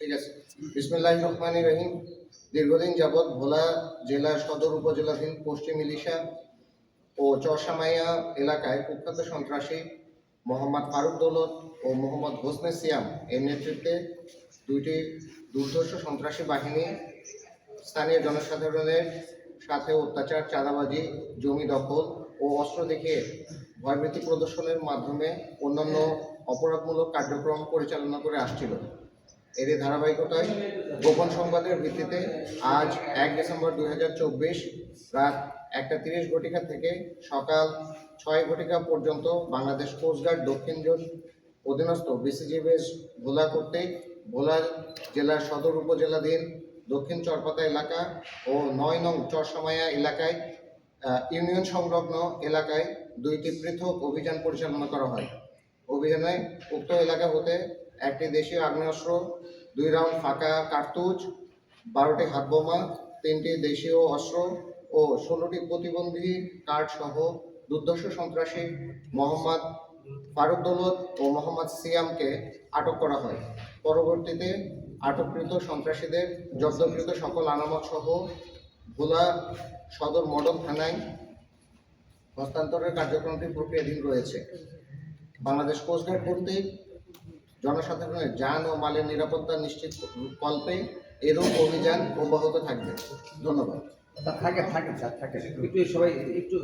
ঠিক আছে। বিসমুল্লাহ রহমান রহিম। দীর্ঘদিন যাবৎ ভোলা জেলার সদর উপজেলাধীন পশ্চিম ইলিশা ও চরসামাইয়া এলাকায় কুখ্যাত সন্ত্রাসী মোহাম্মদ ফারুক দৌলত ও মোহাম্মদ হোসনে সিয়াম এর নেতৃত্বে দুইটি দুর্ধর্ষ সন্ত্রাসী বাহিনী স্থানীয় জনসাধারণের সাথে অত্যাচার, চাঁদাবাজি, জমি দখল ও অস্ত্র দেখিয়ে ভয়ভীতি প্রদর্শনের মাধ্যমে অন্যান্য অপরাধমূলক কার্যক্রম পরিচালনা করে আসছিল। এরই ধারাবাহিকতায় গোপন সংবাদের ভিত্তিতে আজ এক ডিসেম্বর দু হাজার চব্বিশ রাত একটা তিরিশ ঘটিকা থেকে সকাল ছয় ঘটিকা পর্যন্ত বাংলাদেশ কোস্টগার্ড দক্ষিণ জোন অধীনস্থ বিসিজিবেস ভোলা কর্তৃক ভোলা জেলার সদর উপজেলাধীন দক্ষিণ চরপাতা এলাকা ও নয় নং চরসামায়া এলাকায় ইউনিয়ন সংলগ্ন এলাকায় দুইটি পৃথক অভিযান পরিচালনা করা হয়। অভিযানে উক্ত এলাকা হতে একটি দেশীয় আগ্নেয়াস্ত্র, দুই রাউন্ড ফাঁকা কার্তুজ, বারোটি হাতবোমা, তিনটি দেশীয় অস্ত্র ও ষোলোটি প্রতিবন্ধী কার্ড সহ দুর্দর্শ সন্ত্রাসী মোহাম্মদ ফারুক দৌলত ও মোহাম্মদ সিয়ামকে আটক করা হয়। পরবর্তীতে আটককৃত সন্ত্রাসীদের, জব্দকৃত সকল আনামত সহ ভোলা সদর মডেল থানায় হস্তান্তরের কার্যক্রমটি প্রক্রিয়াধীন রয়েছে। বাংলাদেশ কোস্টগার্ড কর্তৃক জনসাধারণের যান ও মালের নিরাপত্তা নিশ্চিত কল্পে এরূপ অভিযান অব্যাহত থাকবে। ধন্যবাদ। থাকে থাকে স্যার থাকে। একটু সবাই একটু